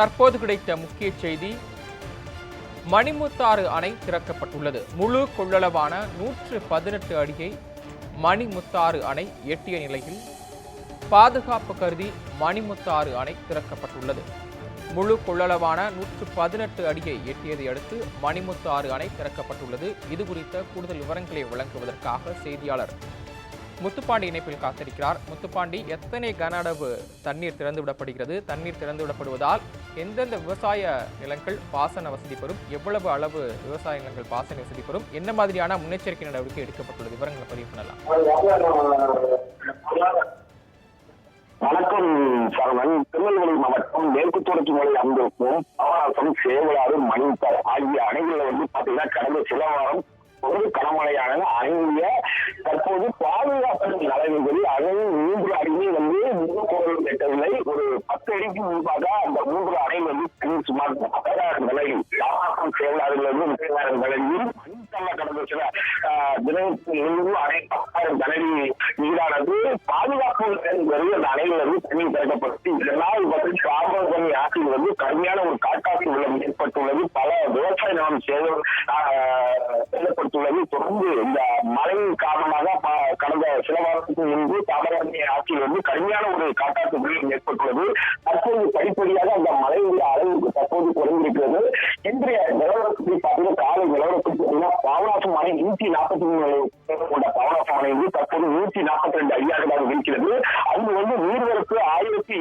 தற்போது கிடைத்த முக்கிய செய்தி மணிமுத்தாறு அணை திறக்கப்பட்டுள்ளது. முழு கொள்ளளவான நூற்று பதினெட்டு அடியை மணிமுத்தாறு அணை எட்டிய நிலையில் பாதுகாப்பு கருதி மணிமுத்தாறு அணை திறக்கப்பட்டுள்ளது. முழு கொள்ளளவான நூற்று பதினெட்டு அடியை எட்டியதை அடுத்து மணிமுத்தாறு அணை திறக்கப்பட்டுள்ளது. இது குறித்த கூடுதல் விவரங்களை வழங்குவதற்காக செய்தியாளர் முத்துப்பாண்டி இணைப்பில் காத்திருக்கிறார். முத்துப்பாண்டி எத்தனை கன அளவு தண்ணீர் திறந்து விடப்படுகிறது? தண்ணீர் திறந்து விடப்படுவதால் எந்தெந்த விவசாய நிலங்கள் பாசன வசதி பெறும்? எவ்வளவு அளவு விவசாய நிலங்கள் பாசன வசதி பெறும்? என்ன மாதிரியான முன்னெச்சரிக்கை நடவடிக்கை எடுக்கப்பட்டுள்ளது? விவரங்களை பதிவு பண்ணலாம். வணக்கம் சரவணன். திருநெல்வேலி மாவட்டம் மேற்கு தொடர்ச்சி மலை அமைந்திருக்கும் பாவனாசம் சேவலாறு மணித்தார் ஆகிய அணைகளில் வந்து பாத்தீங்கன்னா கடந்த சில வாரம் ஒரு கனமழையானது அணைய தற்போது பாதுகாப்பு நலன்கள் அணை மூன்று அடியை வந்து மூன்று எட்டவில்லை ஒரு பத்து அடிக்கு முன்பாக அந்த மூன்று அணை வந்து சுமார் பத்தாயிரம் நிலையில் யாராக்கும் சேவலாறுகள் முப்பதாயிரம் நிலையில் மணித்தள்ள கடந்த சில ஆஹ், முன்பு அணை பத்தாயிரம் கனடி நீரானது பாதுகாப்பு வருகிற அந்த அணையில் வந்து தண்ணீர் திறக்கப்பட்டு இதனால் பற்றி காவல் ஆற்றில் வந்து கடுமையான ஒரு காட்டாற்று வெள்ளம் ஏற்பட்டுள்ளது. நிறுவனம் செயல்படுத்துள்ளது தொடர்ந்து இந்த மழையின் காரணமாக கடந்த சில வாரத்துக்கு முன்பு தாமிரபரணி ஆற்றில் வந்து கடுமையான ஒரு காட்டாற்று வெள்ளம் ஏற்பட்டுள்ளது. தற்போது படிப்படியாக அந்த மழையுடைய அளவுக்கு தற்போது குறைந்திருக்கிறது. இன்றைய நிலவரத்துக்கு பார்த்தீங்கன்னா காலை நிலவரத்துக்கு பார்த்தீங்கன்னா பாவனாசம் அணை நூற்றி நாற்பத்தி மூணு கொண்ட பாவனாசம் ஆணையம் தற்போது நூற்றி நாற்பத்தி ரெண்டு அடியாகதாக இருக்கிறது. அங்கு வந்து நீர்வரத்து ஆயிரத்தி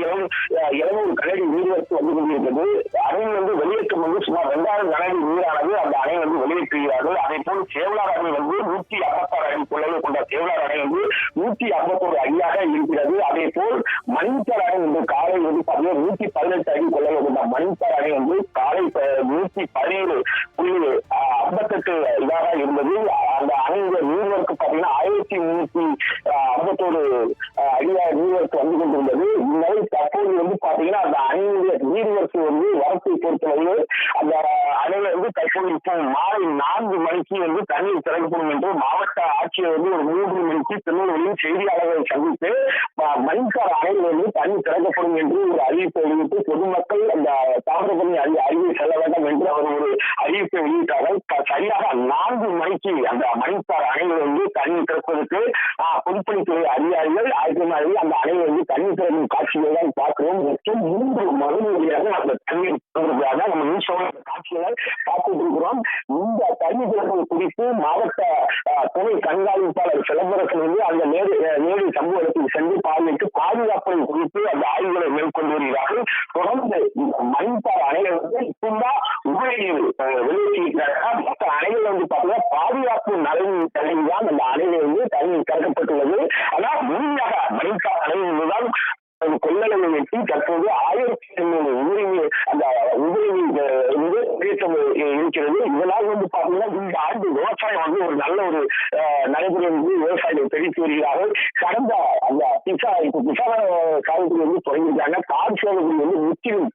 எழுநூறு கனடி நீர்வரத்து வந்து கொண்டிருக்கிறது. அணையில் வந்து வெளியேற்றம் வந்து சுமார் ரெண்டாயிரம் கனடி நீரானது அந்த அணை வந்து வெளியேற்றுகிறார்கள். அதே போல் சேவலார் அணை வந்து நூற்றி ஐம்பத்தாறு அடி கொள்ளளவு கொண்ட சேவலார் அணை வந்து நூற்றி ஐம்பத்தோரு அடியாக இருக்கிறது. அதே போல் மணித்தார் அணை வந்து காலை வந்து பார்த்தீங்கன்னா நூற்றி பதினெட்டு அடி கொள்ளளவு கொண்ட மணித்தார் அணை வந்து காலை நூத்தி நூற்றி பதினேழு புள்ளி ஐம்பத்தெட்டு இதாக இருந்தது. அந்த அணையுடைய நீர்வரத்து பாத்தீங்கன்னா ஆயிரத்தி முன்னூத்தி ஐம்பத்தோரு ஆஹ், அடியாக நீர்வரத்து வந்து கொண்டிருந்தது. இந்நிலை தற்போது வந்து பாத்தீங்கன்னா அந்த அணையுடைய நீர்வரத்து வந்து வரத்தை பொறுத்தவரை அந்த அணையில வந்து தற்போது இப்போ மாலை நான்கு மணிக்கு வந்து தண்ணீர் திறக்கப்படும் என்று மாவட்ட ஆட்சியர் வந்து ஒரு மூன்று மணிக்கு திருநெல்வேலியில் செய்தியாளர்களை சந்தித்து ம- மணிக்கார் அணையில் வந்து திறக்கப்படும் என்று ஒரு அறிவிப்பை வெளியிட்டு பொதுமக்கள் அந்த தாமிரபரணி அறி அறிவை செல்ல வேண்டும் என்று அவர் ஒரு அறிவிப்பை வெளியிட்டார்கள். சரியாக நான்கு மணிக்கு அந்த மணிக்கார் அணையில் வந்து திறப்பதற்கு ஆஹ், பொதுப்பணித்துறை அதிகாரிகள் ஆயிரத்தி மாதிரி அந்த அணையிலிருந்து வந்து திறக்கும் காட்சிகளை தான் பார்க்கிறோம். மற்றும் மூன்று மறுமொழியாக அந்த தண்ணீர் திறப்பதற்காக நம்ம நியூஸோட காட்சிகளை பார்த்துட்டு இருக்கிறோம் இந்த தண்ணி திறப்பது குறித்து மாவட்ட ஆஹ், துணை கண்காணிப்பாளர் சிலம்பரசன் வந்து அந்த நேரு அஹ், நேரு இடத்துக்கு சென்று பார்வையிட்டு பாதுகாப்பை குறித்து அந்த ஆய்வுகளை மேற்கொண்டு வருகிறார்கள். தொடர்ந்து மணிப்பார் அணைகள் வந்து இப்பதான் உபரிநீர் வெளியேற்றியிருக்கிறார்கள்? மற்ற அணைகள் வந்து பார்த்தீங்கன்னா பாதுகாப்பு நலன் தலைவி தான் அந்த அணையில் வந்து தண்ணீர் திறக்கப்பட்டுள்ளது ஆனால் முழுமையாக மணிப்பார் அணையில்தான் கொள்ளளவை எட்டி தற்போது ஆயிரத்தி எண்ணூறு உரிமை அந்த உபரிநீர் முன்னேற்றம் இருக்கிறது. இதனால் வந்து பாத்தீங்கன்னா இந்த ஆண்டு விவசாயம் வந்து ஒரு நல்ல ஒரு அஹ், நடைமுறை வந்து விவசாயிகள் தெரிவித்து வருகிறார்கள். கடந்த அந்த பிசா இப்போ பிசா காலத்தில் வந்து தொடங்கியிருக்காங்க. கார் சேவைகள் வந்து முற்றிலும்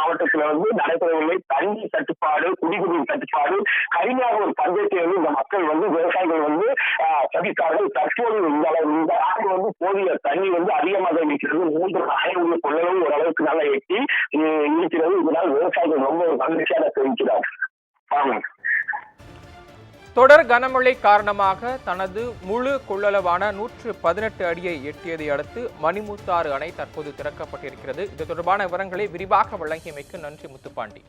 மாவட்டத்துல வந்து நடைபெறவில்லை தண்ணி தட்டுப்பாடு குடிநீர் தட்டுப்பாடு கடுமையாக ஒரு பஞ்சத்தை வந்து இந்த மக்கள் வந்து விவசாயிகள் வந்து ஆஹ், சந்தித்தார்கள். தற்போது இந்த அளவு- இந்த ஆண்டு வந்து போதிய தண்ணி வந்து அதிகமாக இருக்கிறது. மூன்று ஆயிரம் கொள்ளளவு ஓரளவுக்கு நல்லா எட்டி இருக்கிறது. இதனால் விவசாயிகள் ரொம்ப மகிழ்ச்சியாக தெரிவிக்கிறார் ஆமாம் தொடர் கனமழை காரணமாக தனது முழு கொள்ளளவான நூற்று பதினெட்டு அடியை எட்டியதை அடுத்து மணிமுத்தாறு அணை தற்போது திறக்கப்பட்டிருக்கிறது. இது தொடர்பான விவரங்களை விரிவாக வழங்கியமைக்கு நன்றி முத்துப்பாண்டி.